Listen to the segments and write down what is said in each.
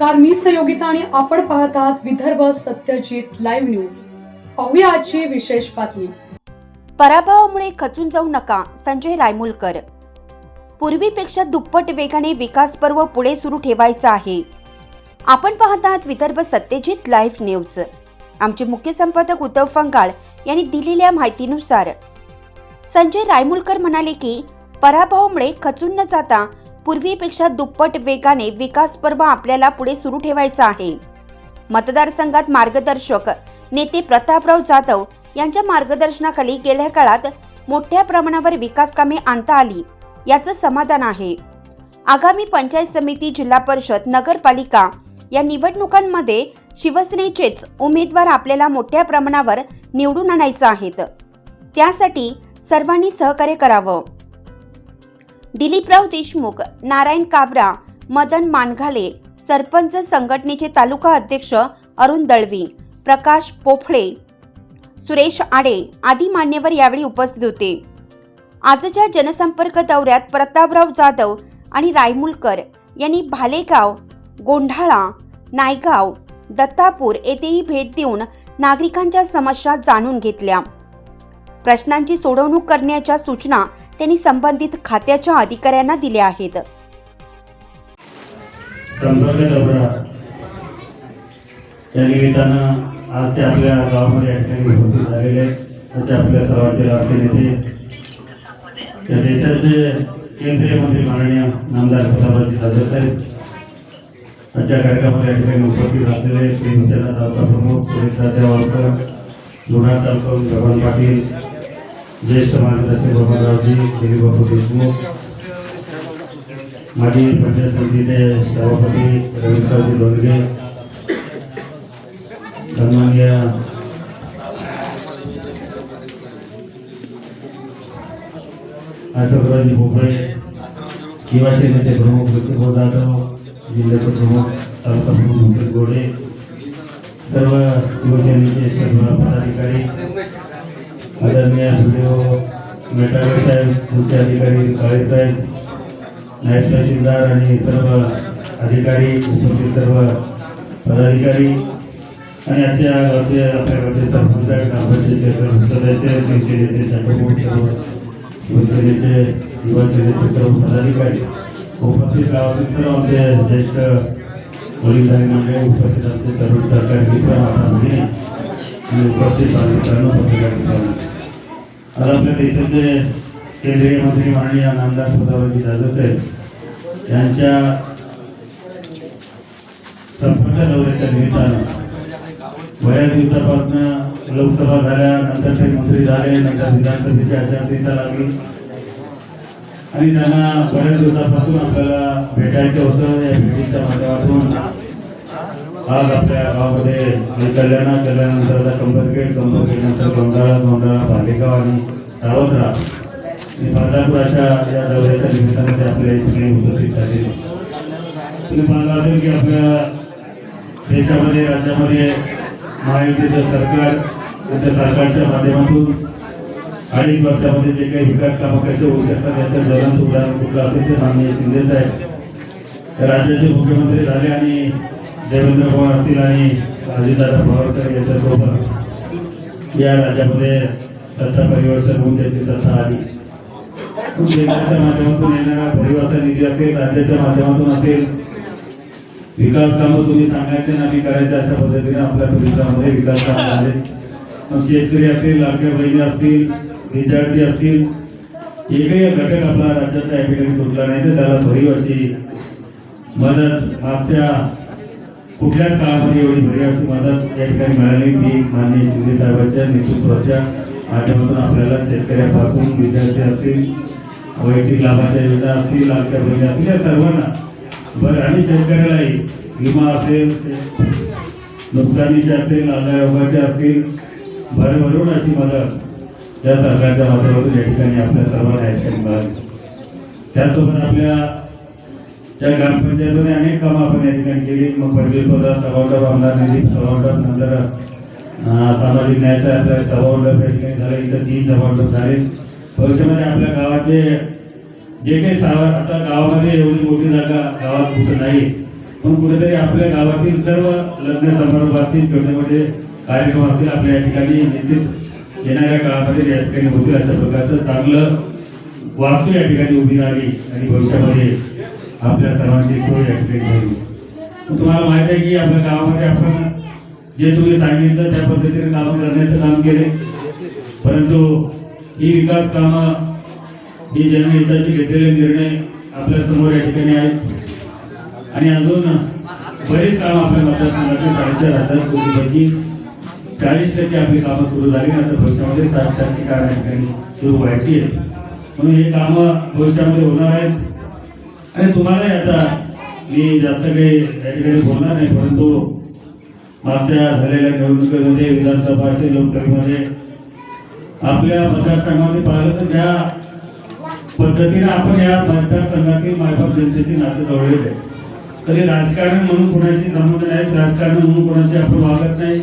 नमस्कार मी सहयोगिता आणि आपण पाहत आहात विदर्भ सत्यजित लाईव्ह न्यूज. पाहूया आजची विशेष बातमी. पराभवामुळे खचून जाऊ नका संजय रायमुलकर. पूर्वीपेक्षा दुप्पट वेगाने विकास पर्व पुढे सुरू ठेवायचा आहे. आपण पाहत आहात विदर्भ सत्यजित लाईव्ह न्यूज. आमचे मुख्य संपादक उद्धव फंगाळ यांनी दिलेल्या माहितीनुसार संजय रायमुलकर म्हणाले की पराभवामुळे खचून न जाता पूर्वीपेक्षा दुप्पट वेगाने विकास पर्व आपल्याला पुढे सुरू ठेवायचा आहे. मतदारसंघात मार्गदर्शक नेते प्रतापराव जाधव यांच्या मार्गदर्शनाखाली गेल्या काळात मोठ्या प्रमाणावर विकास कामे आणता आली. याचं समाधान आहे. आगामी पंचायत समिती जिल्हा परिषद नगरपालिका या निवडणुकांमध्ये शिवसेनेचेच उमेदवार आपल्याला मोठ्या प्रमाणावर निवडून आणायचं आहेत. त्यासाठी सर्वांनी सहकार्य करावं. दिलीपराव देशमुख नारायण काबरा मदन मानघाले सरपंच संघटनेचे तालुका अध्यक्ष अरुण दळवी प्रकाश पोफळे सुरेश आडे आदी मान्यवर यावेळी उपस्थित होते. आजच्या जनसंपर्क दौऱ्यात प्रतापराव जाधव आणि रायमुलकर यांनी भालेगाव गोंढाळा नायगाव दत्तापूर येथेही भेट देऊन नागरिकांच्या समस्या जाणून घेतल्या. प्रश्नांची सोडवणूक करण्याच्या सूचना त्यांनी संबंधित खात्याच्या अधिकाऱ्यांना दिल्या आहेत. त्या निमित्तानं आज ते आपल्या गावामध्ये या ठिकाणी उपस्थित झालेले असे आपल्या सर्वांचे नेते त्या देशाचे केंद्रीय मंत्री माननीय नामदार प्रतापजी जाधव साहेब आजच्या कार्यक्रमात या ठिकाणी उपस्थित असलेले शिवसेना तालुका प्रमुख सुरेश राजेवाडकर लोणार तालुका जगन पाटील ज्येष्ठ मार्गदर्शक भगवानरावजी दिलीबापू देशमुख माजी पंचायत समितीचे सभापती रविसावजी दोनगे सन्मान्य अशोकरावजी भोपळे युवा सेनेचे प्रमुख ऋषिभाऊ जाधव जिल्ह्याचे प्रमुख तालुका प्रमुख मुकेश गोडे सर्व शिवसेनेचे सर्व पदाधिकारी आदरणीय व्हिडिओ मेटावे साहेब मुख्य अधिकारी काळे साहेब नायब तहसीलदार आणि सर्व अधिकारी उपस्थित सर्व पदाधिकारी आणि आजच्या गावचे आपल्या गावचे सरपंच ग्रामपंचायतचे सदस्य शिवसेनेचे संघटक शिवसेनेचे युवासेनेचे सर्व पदाधिकारी उपस्थित गावातील सर्व आमचे ज्येष्ठ पोलीस आणि मंडळी उपस्थित आमचे तरुण सरकार मित्र माता भगिनी आणि उपस्थित नागरिकांना पत्रकार मित्रांनो. आज आपल्या देशाचे केंद्रीय मंत्री माननीय नामदार प्रतापरावजी जाधव यांच्या संपर्क दौऱ्याच्या निमित्तानं बऱ्याच दिवसापासून लोकसभा झाल्या नंतर ते मंत्री झाले नंतर विधानसभेची आचारसंहिता लागली. आणि त्यांना बऱ्याच दिवसापासून आपल्याला भेटायचं होतं या भेटीच्या माध्यमातून. आज आपल्या गावामध्ये कल्याणा कल्याणानंतर आता कंबरखेड कंबरखेडनंतर गोंधळा गोंधळा भालेगाव आणि सावंतरा आणि बदलापूर अशा या दौऱ्याच्या निमित्तामध्ये आपल्या ठिकाणी उपस्थित झाले तुम्ही पाहिलं असेल की आपल्या देशामध्ये राज्यामध्ये महायुतीचं सरकार त्यांच्या सरकारच्या माध्यमातून अडीच वर्षामध्ये जे काही विकास कामं कसे होऊ शकतात त्याचं ज्वलंत उदाहरण कुठलं असेल ते माननीय शिंदे साहेब राज्याचे मुख्यमंत्री झाले आणि देवेंद्र पवार असतील आणि अजितदादा पवारकर यांच्यासोबत या राज्यामध्ये सत्ता परिवर्तन होऊन त्याची सत्ता आली. केंद्राच्या माध्यमातून येणारा परिवर्तन निधी असेल राज्याच्या माध्यमातून असेल विकास कामं तुम्ही सांगायचे ना आम्ही करायचे अशा पद्धतीने आपल्या परिसरामध्ये विकास काम झाले. मग शेतकरी असतील लाडक्या बहिणी असतील विद्यार्थी असतील एकही घटक आपला राज्याचा या ठिकाणी तुटला नाही तर त्याला भरीव अशी मदत मागच्या कुठल्याच काळामध्ये एवढी भरीव अशी मदत या ठिकाणी मिळाली? ती माननीय शिंदे साहेबांच्या नेतृत्वाच्या माध्यमातून आपल्याला शेतकऱ्यापासून विद्यार्थी असतील वैयक्तिक लाभाच्या योजना असतील लाभच्या बहिणी असतील या सर्वांना बरं. आणि शेतकऱ्यालाही विमा असेल नुकसानीचे असेल आयोगाचे असतील भरभरून अशी मदत या सरकारच्या माध्यमातून या ठिकाणी आपल्या सर्वांना या ठिकाणी मिळाली. त्याचसोबत आपल्या या ग्रामपंचायतमध्ये अनेक कामं आपण या ठिकाणी केली. मग पदवी पदा सभावडप आमदार निधी सभावडप नंतर सामाजिक न्यायाचा आपल्या सभावडप या ठिकाणी झाले. इथं तीन सभावडप झाले. भविष्यामध्ये आपल्या गावाचे जे काही सावा आता गावामध्ये एवढी मोठी जागा गावात कुठं नाही पण कुठेतरी आपल्या गावातील सर्व लग्न समारंभातील छोटे मोठे कार्यक्रम असतील आपल्या या ठिकाणी निश्चित येणाऱ्या काळामध्ये या ठिकाणी होतील अशा प्रकारचं चांगलं वास्तू या ठिकाणी उभी राहिली आणि भविष्यामध्ये आपल्या सर्वांची सोय या होईल तुम्हाला माहीत आहे की आपल्या गावामध्ये आपण जे तुम्ही सांगितलं त्या पद्धतीने काम करण्याचं काम केले परंतु ही विकास कामं ही जनहिताचे घेतलेले निर्णय आपल्यासमोर या ठिकाणी आहेत. आणि अजून बरेच कामं आपल्या मतदारसंघाचे साडेचार हजार कोटीपैकी चाळीस टक्के आपली कामं सुरू झाली. आता भविष्यामध्ये सात टक्के कामं या ठिकाणी सुरू व्हायची आहेत. म्हणून हे कामं भविष्यामध्ये होणार आहेत. आणि तुम्हालाही आता मी जास्त काही या ठिकाणी बोलणार नाही परंतु मागच्या झालेल्या निवडणुकीमध्ये विधानसभा असेल लोकसभेमध्ये आपल्या मतदारसंघामध्ये पाहिलं तर ज्या पद्धतीने आपण या मतदारसंघातील मायबाप जनतेशी नातं जवळलेलं आहे कधी राजकारण म्हणून कोणाशी संबंध नाही राजकारण म्हणून कोणाशी आपण वागत नाही.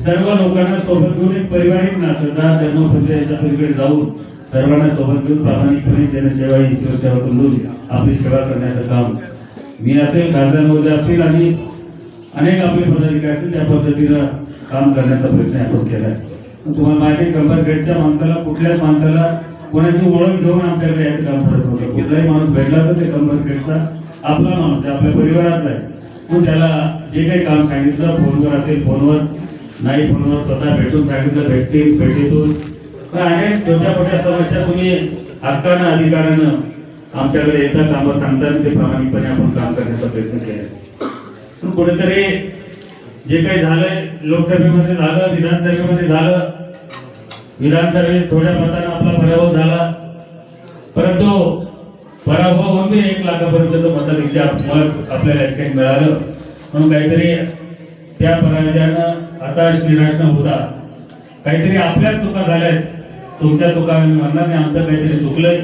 सर्व लोकांना सोबत घेऊन एक पारिवारिक नातं जा जन्मपंचायतच्या पलीकडे जाऊन सर्वांना सोबत घेऊन प्रामाणिकपणे जनसेवा ही ईश्वर सेवा करून आपली सेवा करण्याचं काम. मी असेल खासदार महोदय असतील आणि अनेक आपले पदाधिकारी असतील त्या पद्धतीनं काम करण्याचा प्रयत्न आपण केला आहे तुम्हाला माहिती आहे माणसाला कुठल्याच माणसाला कोणाची ओळख घेऊन आमच्याकडे याचं काम करत होतं कुठलाही माणूस भेटला तर ते कंबरगेटचा आपला माणूस आहे आपल्या परिवारातला आहे. मग त्याला जे काही काम सांगितलं फोनवर असेल फोनवर नाही फोनवर स्वतः भेटून सांगितलं भेटतील भेटीतून पण अनेक छोट्या मोठ्या समस्या तुम्ही हक्कानं अधिकारानं आमच्याकडे येतात कामं सांगतात ते प्रामाणिकपणे आपण काम करण्याचा प्रयत्न केला. पण कुठेतरी जे काही झालंय लोकसभेमध्ये झालं विधानसभेमध्ये झालं विधानसभेत थोड्या मतानं आपला पराभव झाला. परंतु पराभव होऊन बी एक लाखापर्यंत मताधिक्य मत आपल्याला या ठिकाणी मिळालं. म्हणून काहीतरी त्या पराजयानं हताश निराश न होता काहीतरी आपल्याच चुका झाल्यात. तुमच्या चुका मी म्हणणार नाही आमचं काहीतरी चुकलंय.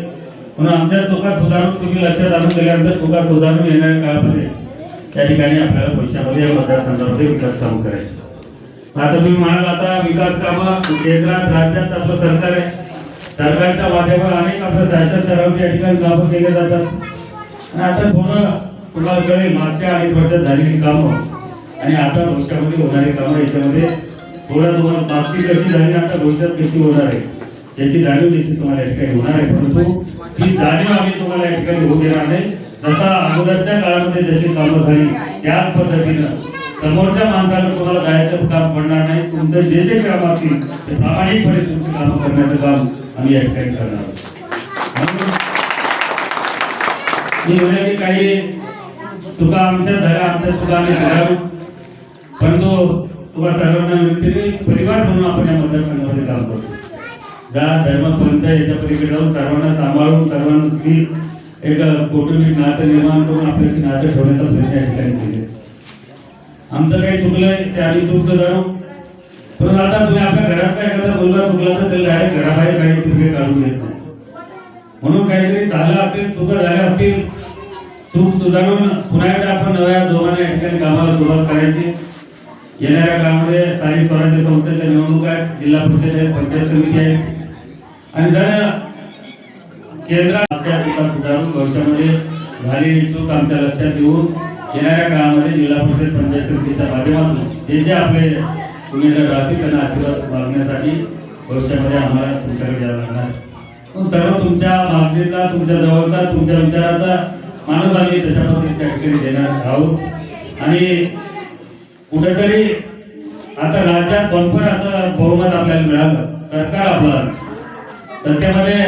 म्हणून आमच्या चुका सुधारून तुम्ही लक्षात आणून दिल्यानंतर चुका सुधारून येणाऱ्या काळामध्ये त्या ठिकाणी आपल्याला भविष्यामध्ये या मतदारसंघामध्ये विकास काम करायचे. आता तुम्ही म्हणाल आता विकास कामं केंद्रात राज्यात आपलं सरकार आहे. सरकारच्या माध्यमात अनेक आपल्या शासन स्तरावर या ठिकाणी कामं केले जातात. आणि आता थोडं तुम्हाला कळेल मागच्या अनेक वर्षात झालेली कामं आणि आता भविष्यामध्ये होणारी कामं याच्यामध्ये थोडं तुम्हाला मागची कशी झाली आता भविष्यात कशी होणार आहे? याची जाणीव देखील तुम्हाला या ठिकाणी होणार आहे. परंतु ही जाणीव आम्ही तुम्हाला या ठिकाणी होऊ देणार नाही. जसा अगोदरच्या काळामध्ये जशी कामं झाली त्याच पद्धतीनं समोरच्या माणसाला तुम्हाला जायचं काम पडणार नाही. तुमचं जे जे काम असतील ते प्रामाणिकपणे तुमची कामं करण्याचं काम आम्ही या ठिकाणी करणार आहोत. मी म्हणे की काही चुका आमच्या झाल्या आमच्या चुका आम्ही सुधारू. परंतु तुम्हाला सर्वांना विनंती परिवार म्हणून आपण या मतदारसंघामध्ये काम करतो. जा धर्मपंथ याच्या पलीकडे जाऊन सर्वांना सांभाळून सर्वांची एक कौटुंबिक नातं निर्माण करून आपल्याशी नातं ठेवण्याचा प्रयत्न या ठिकाणी केले. आमचं काही चुकलंय ते आम्ही चूक सुधारू परंतु आता तुम्ही आपल्या घरात काय एखादा मुलगा चुकला तर त्याला डायरेक्ट घराबाहेर काही चुके काढून देत नाही. म्हणून काहीतरी झालं असेल चुका झाल्या असतील चूक सुधारून पुन्हा एकदा आपण नव्या जोमाने या ठिकाणी कामाला सुरुवात करायची. येणाऱ्या काळामध्ये स्थानिक स्वराज्य संस्थेच्या निवडणूक आहेत जिल्हा परिषद आहे पंचायत समिती आहे. आणि जर केंद्राच्या चुका सुधारून भविष्यामध्ये झालेली चूक आमच्या लक्षात येऊन येणाऱ्या काळामध्ये जिल्हा परिषद पंचायत समितीच्या माध्यमातून जे जे आपले उमेदवार राहतील त्यांना आशीर्वाद मागण्यासाठी भविष्यामध्ये आम्हाला तुमच्याकडे यावं लागणार मग सर्व तुमच्या मागणीचा तुमच्या जवळचा तुमच्या विचाराचा माणूस आम्ही तशा पद्धतीने त्या ठिकाणी देणार आहोत. आणि कुठेतरी आता राज्यात बंपर असं बहुमत आपल्याला मिळालं. सरकार आपलं सत्तेमध्ये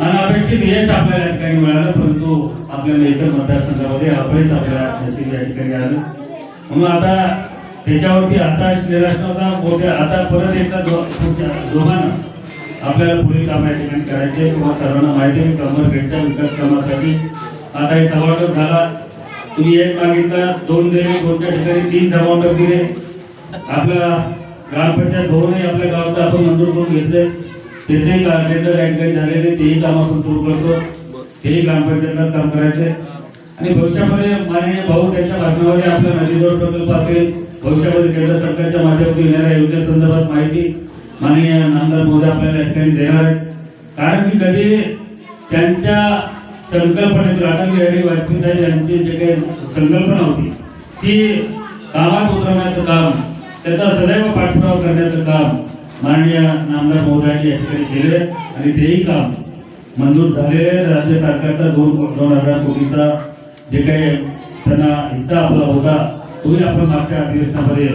अनपेक्षित यश आपल्याला या ठिकाणी मिळालं परंतु आपल्या इतर मतदारसंघामध्ये अपयश आपल्याला नशीब या ठिकाणी आलं. म्हणून आता त्याच्यावरती आता निराश नव्हता मोठ्या आता परत एकदा दोघांना आपल्याला पुढील काम या ठिकाणी करायचे किंवा सर्वांना माहिती आहे कंबर गेटच्या विकास कामासाठी आता हे समावेश झाला. तुम्ही एक मागितला दोन दिले दोनच्या ठिकाणी तीन समावेश दिले. आपल्या ग्रामपंचायत भवनही आपल्या गावात आपण मंजूर करून घेतले त्याचेही टेंडर या झालेले तेही काम आपण सुरू करतो. तेही ग्रामपंचायतला काम करायचे आणि भविष्यामध्ये माननीय भाऊ त्यांच्या भाषणामध्ये आपला नदीजोड प्रकल्प असेल भविष्यामध्ये केंद्र सरकारच्या माध्यमातून येणाऱ्या योजनेसंदर्भात माहिती माननीय नामदार महोदय आपल्याला या ठिकाणी देणार आहेत. कारण की कधी त्यांच्या संकल्पनेत अटल बिहारी वाजपेयी साहेब यांची जे काही संकल्पना होती ती कामात उतरवण्याचं काम त्याचा सदैव पाठपुरावा करण्याचं काम माननीय नामदार महोदयांनी या ठिकाणी केले आणि तेही काम मंजूर झालेले राज्य सरकारचा दोन दोन हजार कोटीचा जे काही त्यांना हिस्सा आपला होता तोही आपण मागच्या अधिवेशनामध्ये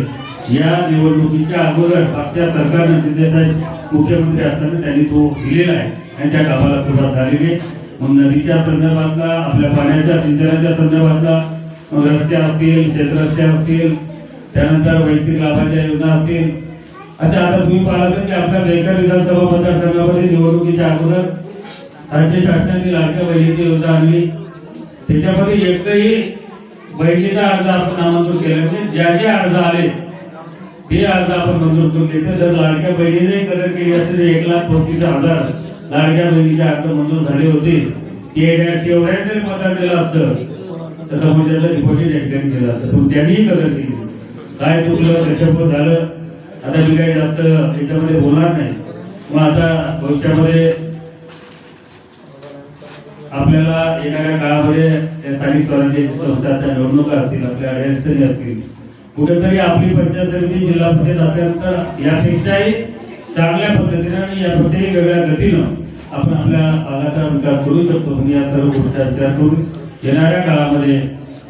या निवडणुकीच्या अगोदर मागच्या सरकारनं तिथे मुख्यमंत्री असताना त्यांनी तो दिलेला आहे आणि त्या कामाला सुरुवात झालेली आहे. मग नदीच्या संदर्भातला आपल्या पाण्याच्या सिंचनाच्या संदर्भातला रस्ते असतील शेतरस्ते असतील त्यानंतर वैयक्तिक लाभाच्या योजना असतील अशा आता तुम्ही पाहिलं की आपल्या बेकर विधानसभा मतदारसंघामध्ये निवडणुकीच्या अगोदर राज्य शासनाने लाडक्या बहिणीची योजना आणली. त्याच्यामध्ये एकही बहिणीचा अर्ज आपण नामंजूर केला म्हणजे ज्या जे अर्ज आले ते अर्ज आपण मंजूर करून घेतले. जर लाडक्या बहिणीने कदर केली असते एक लाख पस्तीस हजार लाडक्या बहिणीचे अर्ज मंजूर झाले होते. तेवढ्या जरी मतदान दिलं असतं तर समाजाचं डिपॉझिट एक्झाम केलं असतं. पण त्यांनीही कदर केली. काय चुकलं कशामुळे झालं आता मी काही जास्त याच्यामध्ये बोलणार नाही. मग आता भविष्यामध्ये आपल्याला येणाऱ्या काळामध्ये या स्थानिक स्वराज्य संस्थांच्या निवडणुका असतील आपल्या अडचणी असतील कुठेतरी आपली पंचायत समिती जिल्हा परिषद असल्यानंतर यापेक्षाही चांगल्या पद्धतीने आणि यापेक्षाही वेगळ्या गतीनं आपण आपल्या भागाचा विकास करू शकतो. म्हणजे या सर्व गोष्टी विचार करून येणाऱ्या काळामध्ये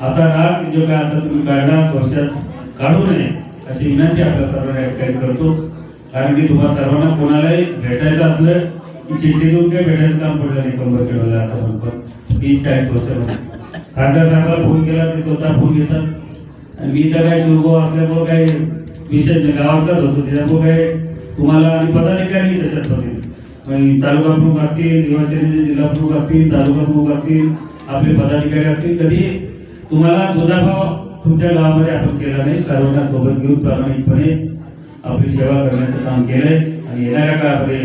असा राग जो काय आता तुम्ही काढणार वर्षात काढू नये अशी विनंती आपल्या सर्वांना या ठिकाणी करतो. कारण की तुम्हाला सर्वांना कोणालाही भेटायचं असलं की चिठ्ठी देऊन काही भेटायचं काम पडलं नाही कंबर खेळवलं आता म्हणतो तीन चाळीस वर्ष खासदार साहेबाला फोन केला ते स्वतः फोन घेतात. आणि मी तर काय शिवभाऊ असल्यामुळं काही विशेष नाही गावातलाच होतो. त्याच्यामुळं काय तुम्हाला आणि पदाधिकारी तशाच पद्धतीने मग तालुका प्रमुख असतील निवासी म्हणजे जिल्हा प्रमुख असतील तालुका प्रमुख असतील आपले पदाधिकारी असतील कधी तुम्हाला दुधाभाव तुमच्या गावामध्ये आपण केला नाही. सर्वांना सोबत घेऊन प्रामाणिकपणे आपली सेवा करण्याचं काम केलंय. आणि येणाऱ्या काळामध्ये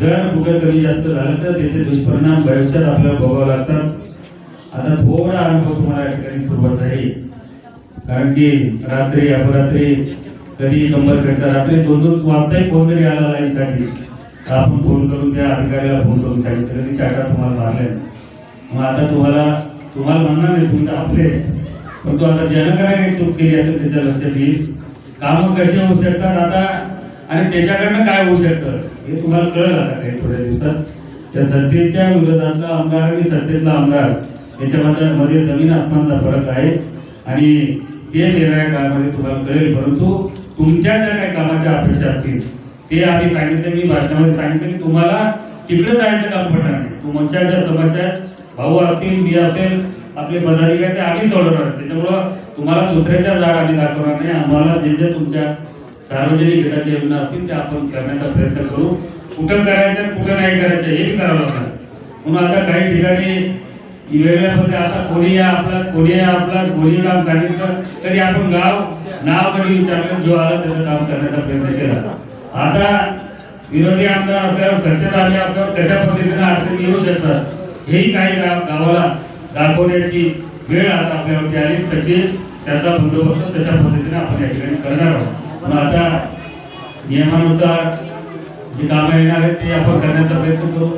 जर कुठे कमी जास्त झालं तर त्याचे दुष्परिणाम भविष्यात आपल्याला भोगावं लागतात. आता थोडा अनुभव तुम्हाला या ठिकाणी सुरुवात आहे. कारण की रात्री अपरात्री कधी नंबर भेटतात. रात्री दोन दोन वाजताही फोन जरी आला लाईनसाठी. तर आपण फोन करून त्या अधिकाऱ्याला फोन करून सांगितलं. कधी चाटा तुम्हाला मारले मग आता तुम्हाला तुम्हाला म्हणणार नाही तुमचं आपले पण तो आता ज्यानं काय काही चूक केली असेल त्याच्या लक्षात येईल. कामं कसे होऊ शकतात आता आणि त्याच्याकडनं काय होऊ शकतं हे तुम्हाला कळलं आता काही थोड्या दिवसात. त्या सत्तेच्या विरोधातला आमदार आणि सत्तेतला आमदार याच्यामध्ये मध्ये जमीन आसमानचा फरक आहे. आणि ते येणाऱ्या काळामध्ये तुम्हाला कळेल परंतु तुमच्या ज्या काही कामाच्या अपेक्षा असतील ते आम्ही सांगितलं मी भाषणामध्ये सांगितलं की तुम्हाला तिकडे जायचं काम पडणार नाही. तुमच्या ज्या समस्या भाऊ असतील मी असेल आपले पदाधिकारी ते आम्ही सोडवणार. त्याच्यामुळं तुम्हाला दुसऱ्याच्या जाग आम्ही दाखवणार नाही. आम्हाला जे जे तुमच्या सार्वजनिक हिताच्या योजना असतील त्या आपण करण्याचा प्रयत्न करू. कुठं करायचं कुठं नाही करायचं हे बी करावं लागणार. म्हणून आता काही ठिकाणी वेगळ्या आता कोणी या आपला कोणी या आपला कोणी काम सांगितलं तरी आपण गाव नाव कधी विचारलं जो आला त्याचं काम करण्याचा प्रयत्न केला. आता विरोधी आमदार असल्यावर सत्तेत आले असल्यावर कशा पद्धतीने अडचणी येऊ शकतात हेही काही गाव गावाला दाखवण्याची वेळ आता आपल्यावरती आली तशी त्याचा बंदोबस्त तशा पद्धतीने आपण या ठिकाणी करणार आहोत. पण आता नियमानुसार जी कामं येणार आहेत ते आपण करण्याचा प्रयत्न करू.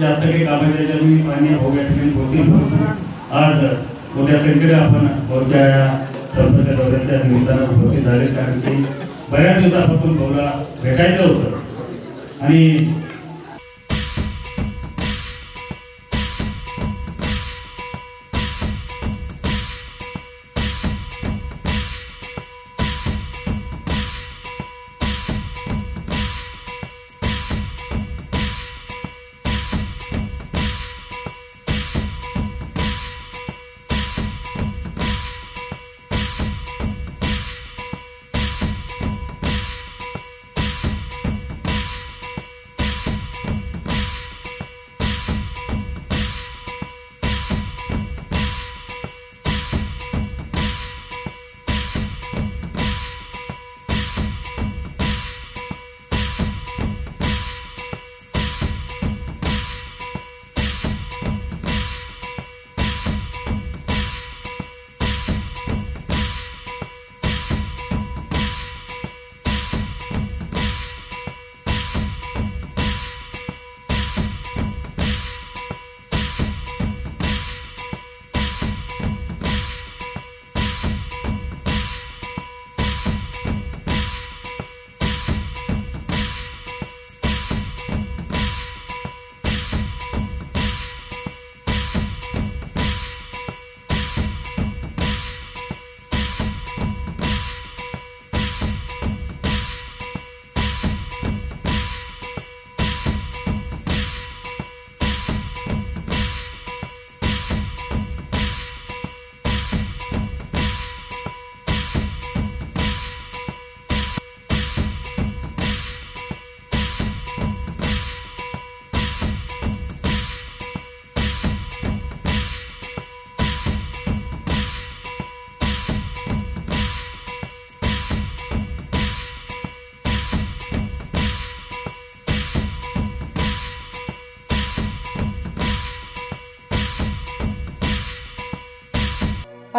जास्त काही कामं त्याच्या मी मान्य भाऊ या ठिकाणी बोलतील आज मोठ्या संख्येने आपण भाऊच्या या संपर्क दौऱ्याच्या निमित्तानं उपस्थित झाले. कारण की बऱ्याच दिवसापासून भाऊला भेटायचं होतं. आणि